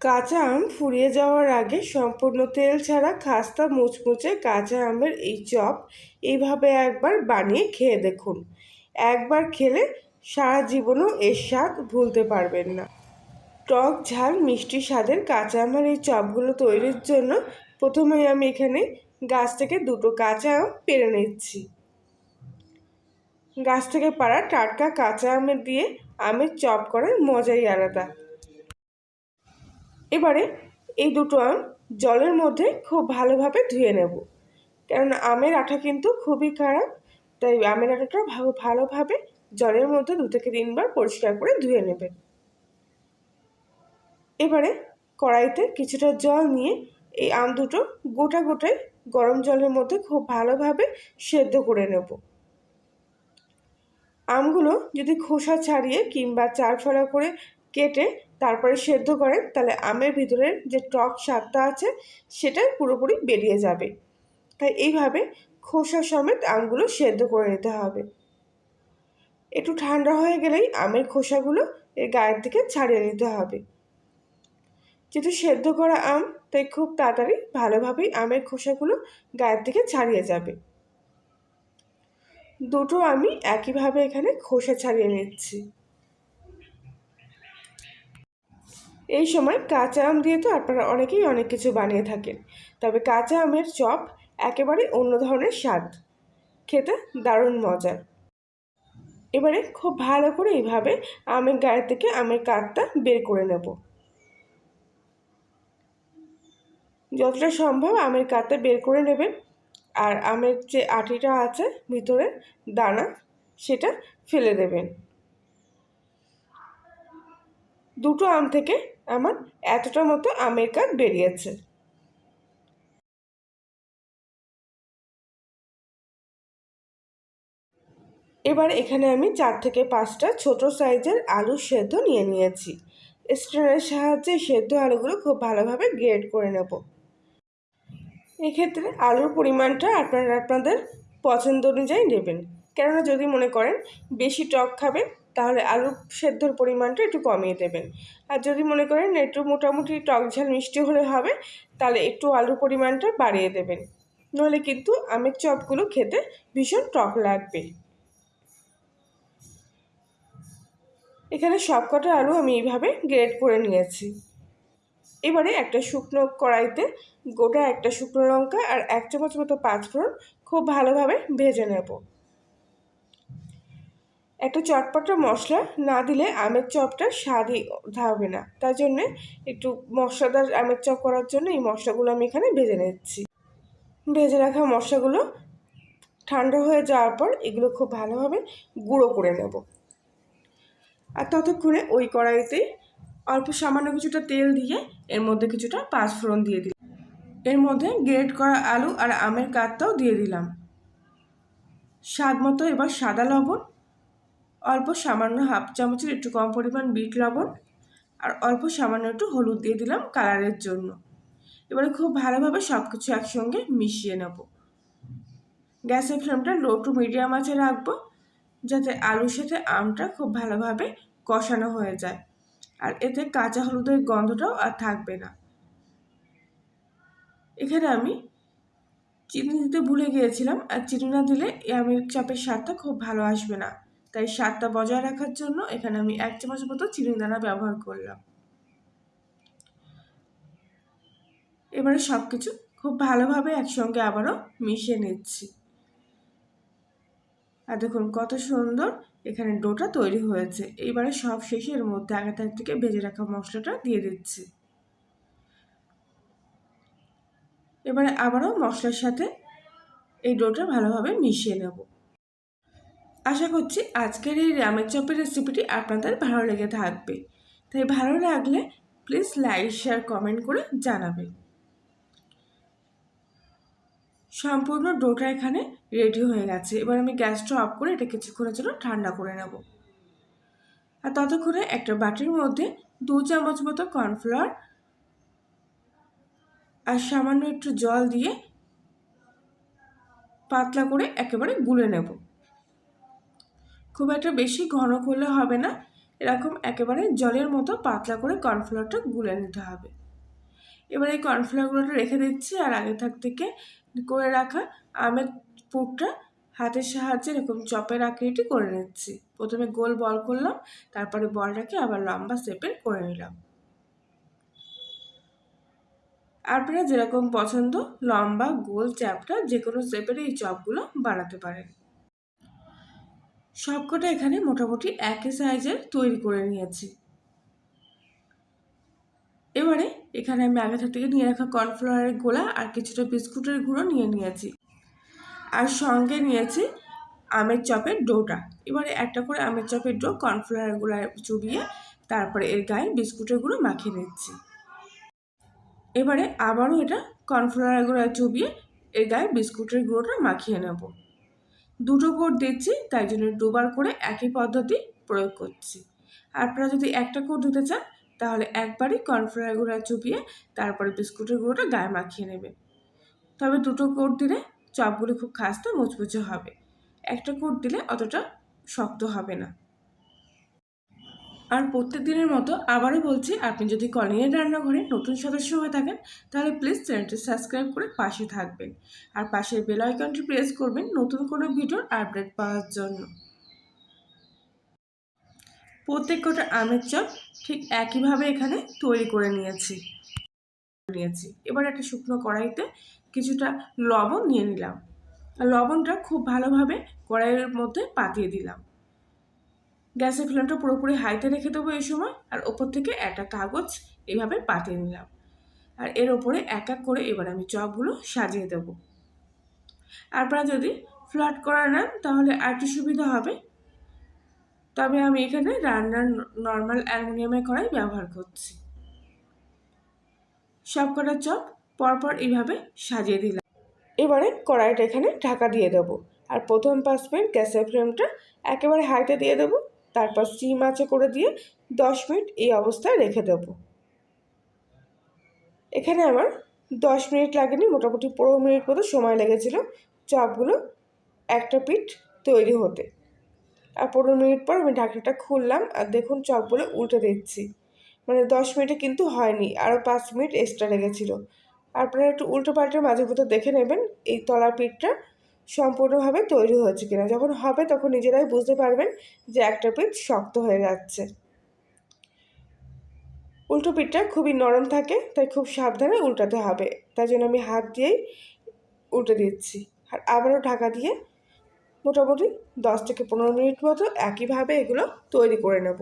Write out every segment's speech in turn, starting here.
কাঁচা আম ফুরিয়ে যাওয়ার আগে সম্পূর্ণ তেল ছাড়া খাস্তা মুচমুচে কাঁচা আমের এই চপ এইভাবে একবার বানিয়ে খেয়ে দেখুন। একবার খেলে সারা জীবনও এর স্বাদ ভুলতে পারবেন না। টক ঝাল মিষ্টি স্বাদের কাঁচা আমের এই চপগুলো তৈরির জন্য প্রথমে আমি এখানে গাছ থেকে দুটো কাঁচা আম পেরে নিচ্ছি। গাছ থেকে পাড়া টাটকা কাঁচা আমের দিয়ে আমের চপ করার মজাই আলাদা। এবারে এই দুটো আম জলের মধ্যে খুব ভালোভাবে ধুয়ে নেব। কেননা আমের আঠা কিন্তু খুবই খারাপ, তাই আমের ভালো, ভালোভাবে জলের মধ্যে দু থেকে তিনবার পরিষ্কার করে ধুয়ে নেবেন। এবারে কড়াইতে কিছুটা জল নিয়ে এই আম দুটো গোটা গোটাই গরম জলের মধ্যে খুব ভালোভাবে সেদ্ধ করে নেব। আমগুলো যদি খোসা ছাড়িয়ে কিংবা চার ফলা করে কেটে তারপরে সেদ্ধ করেন তাহলে আমের ভিতরের যে টক স্বাদটা আছে, সেটা পুরোপুরি বেরিয়ে যাবে। তাই এইভাবে খোসা সমেত আমগুলো সেদ্ধ করে নিতে হবে। একটু ঠান্ডা হয়ে গেলেই আমের খোসাগুলো এর গায়ের দিকে ছাড়িয়ে নিতে হবে। যেহেতু সেদ্ধ করা আম, তাই খুব তাড়াতাড়ি ভালোভাবেই আমের খোসাগুলো গায়ের দিকে ছাড়িয়ে যাবে। দুটো আমি একইভাবে এখানে খোসা ছাড়িয়ে নিচ্ছি। এই সময় কাঁচা আম দিয়ে তো আপনারা অনেকেই অনেক কিছু বানিয়ে থাকেন। তবে কাঁচা আমের চপ একেবারে অন্য ধরনের স্বাদ। খেতে দারুণ মজার এবারে খুব ভালো করে এইভাবে আমের গায়ে থেকে আমের কাঠটা বের করে নেব। যতটা সম্ভব আমের কাঠটা বের করে নেবেন। আর আমের যে আটিটা আছে ভিতরে দানা, সেটা ফেলে দেবেন। দুটো আম থেকে আমার এতটা মতো আমের কাঠ বেরিয়েছে। এবার এখানে আমি চার থেকে পাঁচটা ছোট সাইজের আলু সেদ্ধ নিয়ে নিয়েছি। স্ট্রেনের সাহায্যে সেদ্ধ আলুগুলো খুব ভালোভাবে গ্রেড করে নেব। এক্ষেত্রে আলুর পরিমাণটা আপনারা আপনাদের পছন্দ অনুযায়ী নেবেন। কেননা যদি মনে করেন বেশি টক খাবেন তাহলে আলু সেদ্ধর পরিমাণটা একটু কমিয়ে দেবেন। আর যদি মনে করেন একটু মোটামুটি টক ঝাল মিষ্টি হলে হবে, তাহলে একটু আলুর পরিমাণটা বাড়িয়ে দেবেন। নইলে কিন্তু আমের চপগুলো খেতে ভীষণ টক লাগবে। এখানে সবকটা আলু আমি এইভাবে গ্রেড করে নিয়েছি। এবারে একটা শুকনো কড়াইতে গোটা একটা শুকনো লঙ্কা আর এক চামচ মতো পাঁচফোড়ন খুব ভালোভাবে ভেজে নেব। একটা চটপটা মশলা না দিলে আমের চপটা স্বাদই হবে না। তার জন্যে একটু মশলাদার আমের চপ করার জন্য এই মশলাগুলো আমি এখানে ভেজে নিচ্ছি। ভেজে রাখা মশলাগুলো ঠান্ডা হয়ে যাওয়ার পর এগুলো খুব ভালোভাবে গুঁড়ো করে নেব। আর ততক্ষণে ওই কড়াইতেই অল্প সামান্য কিছুটা তেল দিয়ে এর মধ্যে কিছুটা পাঁচফোড়ন দিয়ে দিলাম। এর মধ্যে গ্রেট করা আলু আর আমের কাঠটাও দিয়ে দিলাম। স্বাদ মতো এবার সাদা লবণ অল্প সামান্য হাফ চামচের একটু কম পরিমাণ বিট লবণ আর অল্প সামান্য একটু হলুদ দিয়ে দিলাম কালারের জন্য। এবারে খুব ভালোভাবে সব কিছু একসঙ্গে মিশিয়ে নেব। গ্যাসের ফ্লেমটা লো টু মিডিয়াম আছে রাখব যাতে আলুর সাথে আমটা খুব ভালোভাবে কষানো হয়ে যায়। আর এতে কাঁচা হলুদের গন্ধটাও আর থাকবে না। এখানে আমি চিনি দিতে ভুলে গিয়েছিলাম আর চিনি না দিলে আমের চাপের স্বাদটা খুব ভালো আসবে না। তাই স্বাদটা বজায় রাখার জন্য এখানে আমি এক চামচ মতো চিনি দানা ব্যবহার করলাম। এবারে সব কিছু খুব ভালোভাবে একসঙ্গে আবারও মিশিয়ে নিচ্ছি। আর দেখুন কত সুন্দর এখানে ডোটা তৈরি হয়েছে। এইবারে সব শেষে এর মধ্যে আগে তার থেকে ভেজে রাখা মশলাটা দিয়ে দিচ্ছি। এবারে আবারও মশলার সাথে এই ডোটা ভালোভাবে মিশিয়ে নেব। আশা করছি আজকের এই রামের চপের রেসিপিটি আপনাদের ভালো লেগে থাকবে। তাই ভালো লাগলে প্লিজ লাইক শেয়ার কমেন্ট করে জানাবেন সম্পূর্ণ ডোটা এখানে রেডি হয়ে গেছে। এবার আমি গ্যাসটা অফ করে এটা কিছুক্ষণের জন্য ঠান্ডা করে নেব। আর ততক্ষণে একটা বাটির মধ্যে দু চামচ মতো কর্নফ্লাওয়ার আর সামান্য একটু জল দিয়ে পাতলা করে একেবারে গুলে নেব। খুব একটা বেশি ঘন করলে হবে না। এরকম একেবারে জলের মতো পাতলা করে কর্নফ্লাওয়ারটা গুলে নিতে হবে। এবার এই কর্নফ্লাওয়ারগুলোটা রেখে দিচ্ছি আর আগে থাক থেকে করে রাখা আমের পুরটা হাতের সাহায্যে এরকম চপের আকৃতি করে নিচ্ছি। প্রথমে গোল বল করলাম, তারপরে বলটাকে আবার লম্বা শেপের করে নিলাম। আপনারা যেরকম পছন্দ লম্বা, গোল, চ্যাপটা যে কোনো শেপের এই চপগুলো বানাতে পারেন। সবকটা এখানে মোটামুটি একই সাইজের তৈরি করে নিয়েছি। এবারে এখানে আমি আগে থেকে নিয়ে রাখা কর্নফ্লাওয়ারের গোলা আর কিছুটা বিস্কুটের গুঁড়ো নিয়ে নিয়েছি। আর সঙ্গে নিয়েছি আমের চপের ডোটা। এবারে একটা করে আমের চপের ডো কর্নফ্লাওয়ার গুঁড়া চুবিয়ে তারপরে এর গায়ে বিস্কুটের গুঁড়ো মাখিয়ে নিচ্ছি। এবারে আবারও এটা কর্নফ্লাওয়ার গুঁড়া চুবিয়ে এর গায়ে বিস্কুটের গুঁড়োটা মাখিয়ে নেব। দুটো কোট দিচ্ছি তাই জন্য দুবার করে একই পদ্ধতি প্রয়োগ করছি। আপনারা যদি একটা কোট দিতে চান, তাহলে একবারই কর্নফ্লাওয়ার গুঁড়া চুপিয়ে তারপরে বিস্কুটের গুঁড়োটা গায়ে মাখিয়ে নেবে তবে দুটো কোট দিলে চপগুলি খুব খাস্তে, মুচমুচে হবে। একটা কোট দিলে অতটা শক্ত হবে না। আর প্রত্যেক দিনের মতো আবারও বলছি, আপনি যদি কলিংয়ের রান্নাঘরে নতুন সদস্য হয়ে থাকেন, তাহলে প্লিজ চ্যানেলটি সাবস্ক্রাইব করে পাশে থাকবেন। আর পাশের বেল আইকনটি প্রেস করবেন নতুন কোনো ভিডিওর আপডেট পাওয়ার জন্য। প্রত্যেক কটা আমের চপ ঠিক একইভাবে এখানে তৈরি করে নিয়েছি। নিয়েছি। এবার একটা শুকনো কড়াইতে কিছুটা লবণ নিয়ে নিলাম। লবণটা খুব ভালোভাবে কড়াইয়ের মধ্যে পাতিয়ে দিলাম। গ্যাসের ফ্লেমটা পুরোপুরি হাইতে রেখে দেবো এই সময়, আর ওপর থেকে একটা কাগজ এইভাবে পাতিয়ে নিলাম। আর এর ওপরে এক এক করে এবার আমি চপগুলো সাজিয়ে দেবো। আপনারা যদি ফ্ল্যাট করা নেন, তাহলে আর একটু সুবিধা হবে। তবে আমি এখানে রান্নার নর্মাল অ্যালুমিনিয়ামের কড়াই ব্যবহার করছি। সব কটা চপ পরপর এইভাবে সাজিয়ে দিলাম। এবারে কড়াইটা এখানে ঢাকা দিয়ে দেবো। আর প্রথম পাঁচ মিনিট গ্যাসের ফ্লেমটা একেবারে হাইতে দিয়ে দেবো। তারপর স্টিম আঁচে করে দিয়ে দশ মিনিট এই অবস্থায় রেখে দেবো। এখানে আমার দশ মিনিট লাগেনি, মোটামুটি পনেরো মিনিট মতো সময় লেগেছিল চপগুলো একটা পিঠ তৈরি হতে। আর পনেরো মিনিট পর আমি ঢাকনাটা খুললাম আর দেখুন চপগুলো উল্টে দিচ্ছি। মানে দশ মিনিটে কিন্তু হয়নি, আরও পাঁচ মিনিট এক্সট্রা লেগেছিলো। আপনারা একটু উল্টো পাল্টের মাঝে মধ্যে দেখে নেবেন এই তলার পিঠটা সম্পূর্ণভাবে তৈরি হয়েছে কিনা। যখন হবে তখন নিজেরাই বুঝতে পারবেন যে একটা পিঠ শক্ত হয়ে যাচ্ছে। উল্টো পিঠটা খুবই নরম থাকে, তাই খুব সাবধানে উল্টাতে হবে। তাই জন্য আমি হাত দিয়েই উল্টে দিচ্ছি। আর আবারও ঢাকা দিয়ে মোটামুটি দশ থেকে পনেরো মিনিট মতো একইভাবে এগুলো তৈরি করে নেব।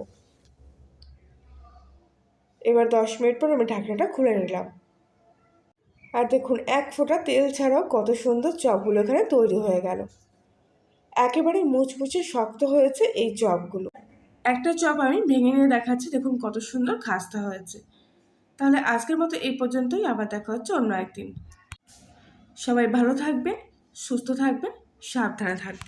এবার দশ মিনিট পর আমি ঢাকনাটা খুলে নিলাম। আর দেখুন, এক ফোঁটা তেল ছাড়াও কত সুন্দর চপগুলো এখানে তৈরি হয়ে গেল। একেবারে মুচমুচে শক্ত হয়েছে এই চপগুলো। একটা চপ আমি ভেঙে নিয়ে দেখাচ্ছি, দেখুন কত সুন্দর খাস্তা হয়েছে। তাহলে আজকের মতো এই পর্যন্তই, আবার দেখা হচ্ছে অন্য একদিন। সবাই ভালো থাকবেন, সুস্থ থাকবেন, সাবধানে থাকবেন।